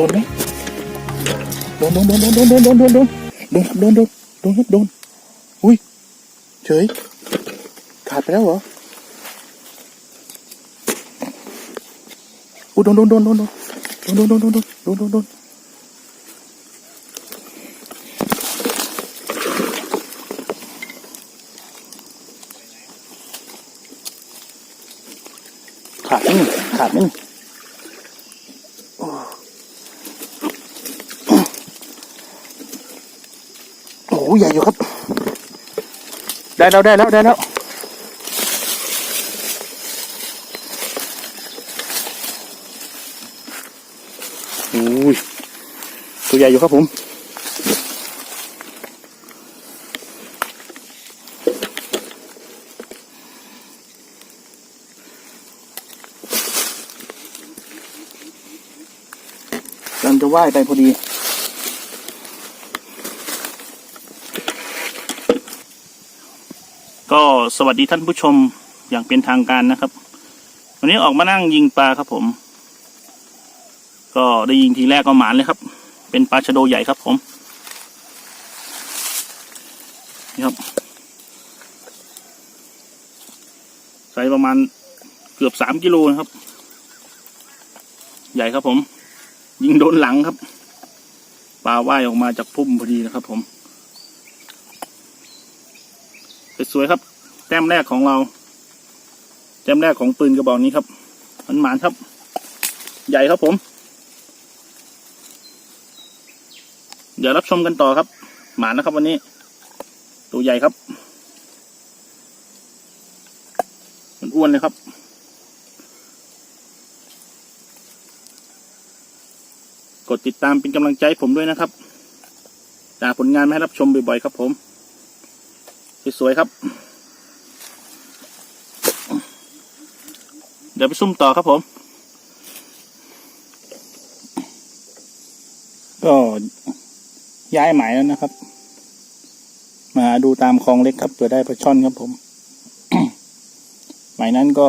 ดนไหมโดนโดนโดนโดนโดนโดนโดนโดนโดนโดนโดนโดนโดนครับโดนอุ้ยเฉยขาดไปแล้วเหรออุ้ยโดนโดนโดนโดนโดนโดนโดนโดนโดนโดนโดนโดนขาดไหมนี่ขาดไหม อ้ใหญ่อยู่ครับ ได้แล้วได้แล้วได้แล้วโอ้ยตัวใหญ่อยู่ครับผมกำลังจะว่ายไปพอดี ก็สวัสดีท่านผู้ชมอย่างเป็นทางการนะครับ วันนี้ออกมานั่งยิงปลาครับผม ก็ได้ยิงทีแรกก็หมานเลยครับ เป็นปลาชะโดใหญ่ครับผมนี่ครับใส่ประมาณเกือบสามกิโลนะครับ ใหญ่ครับผม ยิงโดนหลังครับปลาว่ายออกมาจากพุ่มพอดีนะครับผม สวยๆครับ แต้มแรกของเรา แต้มแรกของปืนกระบอกนี้ครับมันหมานครับ ใหญ่ครับผม เดี๋ยวรับชมกันต่อครับ หมานนะครับวันนี้ ตัวใหญ่ครับ มันอ้วนเลยครับกดติดตามเป็นกำลังใจผมด้วยนะครับ จากผลงานมาให้รับชมบ่อยๆครับผม สวยๆครับ เดี๋ยวไปซุ่มต่อครับผม ก็ย้ายหมายแล้วนะครับ มาดูตามคลองเล็กครับเผื่อได้ปลาช่อนครับผม หมายนั้นก็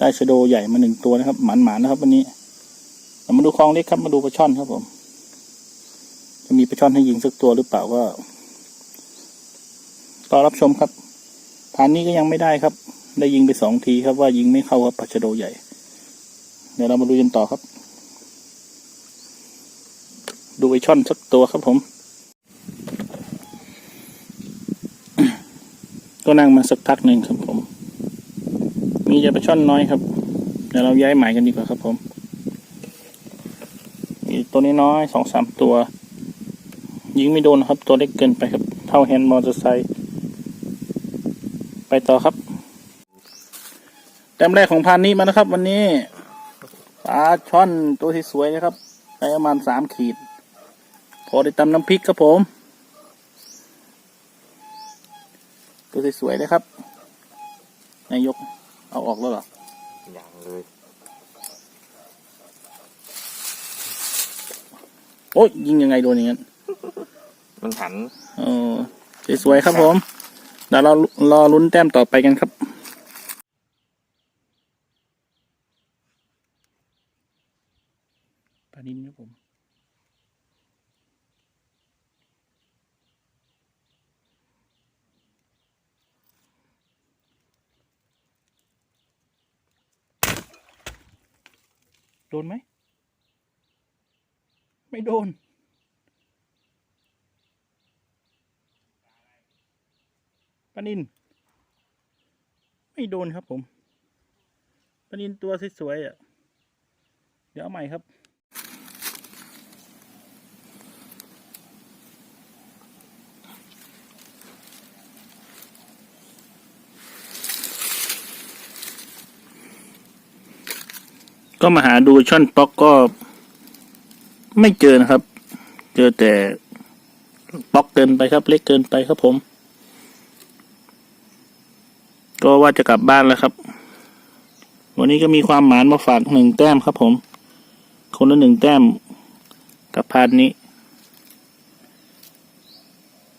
ได้ชะโดใหญ่มาหนึ่งตัวนะครับหมันๆนะครับ วันนี้เรามาดูคลองเล็กครับมาดูปลาช่อนครับผม จะมีปลาช่อนให้ยิงสักตัวหรือเปล่าก็ รอรับชมครับฐานนี้ก็ยังไม่ได้ครับ ได้ยิงไปสองทีครับว่ายิงไม่เข้าครับปัชโดใหญ่ เดี๋ยวเรามาดูกันต่อครับ ดูไอช่อนสักตัวครับผม ก็นั่งมาสักพักหนึ่งครับผม มีจะปลาช่อนน้อยครับ เดี๋ยวเราย้ายหมายกันดีกว่าครับผม มีตัวนี้น้อยสองสามตัว ยิงไม่โดนครับ ตัวเล็กเกินไปครับ เท่าแฮนด์มอเตอร์ไซค์ ไปต่อครับแต้มแรกของพานนี้มานะครับ วันนี้ปลาช่อนตัวที่สวยนะครับได้ประมาณสามขีด พอได้ตำน้ำพริกครับผม ตัวที่สวยเลยครับ นายกเอาออกแล้วเหรออย่างเลยโอ้ยยิงยังไงโดนอย่างนั้น มันหันเออสวยๆครับผม เดี๋ยวเรารอลุ้นแต้มต่อไปกันครับ ปลาดินครับผม โดนไหม ไม่โดน ปลานินไม่โดนครับผมปลานินตัวสวยๆอะ เดี๋ยวเอาใหม่ครับก็มาหาดูช่อนป๊อกก็ไม่เจอนะครับ เจอแต่ป๊อกเกินไปครับ เล็กเกินไปครับผม ก็ว่าจะกลับบ้านแล้วครับ วันนี้ก็มีความหมานมาฝากหนึ่งแต้มครับผม คนละหนึ่งแต้ม กับพานนี้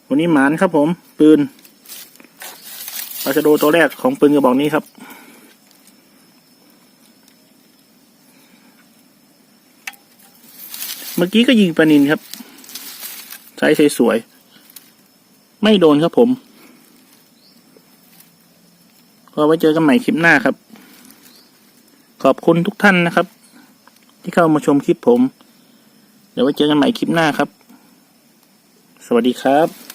วันนี้หมานครับผม ปืนปาชะโดตัวแรกของปืนกระบอกนี้ครับ เมื่อกี้ก็ยิงปลานินครับไซส์สวยๆไม่โดนครับผม ก็ไว้เจอกันใหม่คลิปหน้าครับ ขอบคุณทุกท่านนะครับ ที่เข้ามาชมคลิปผม เดี๋ยวไว้เจอกันใหม่คลิปหน้าครับ สวัสดีครับ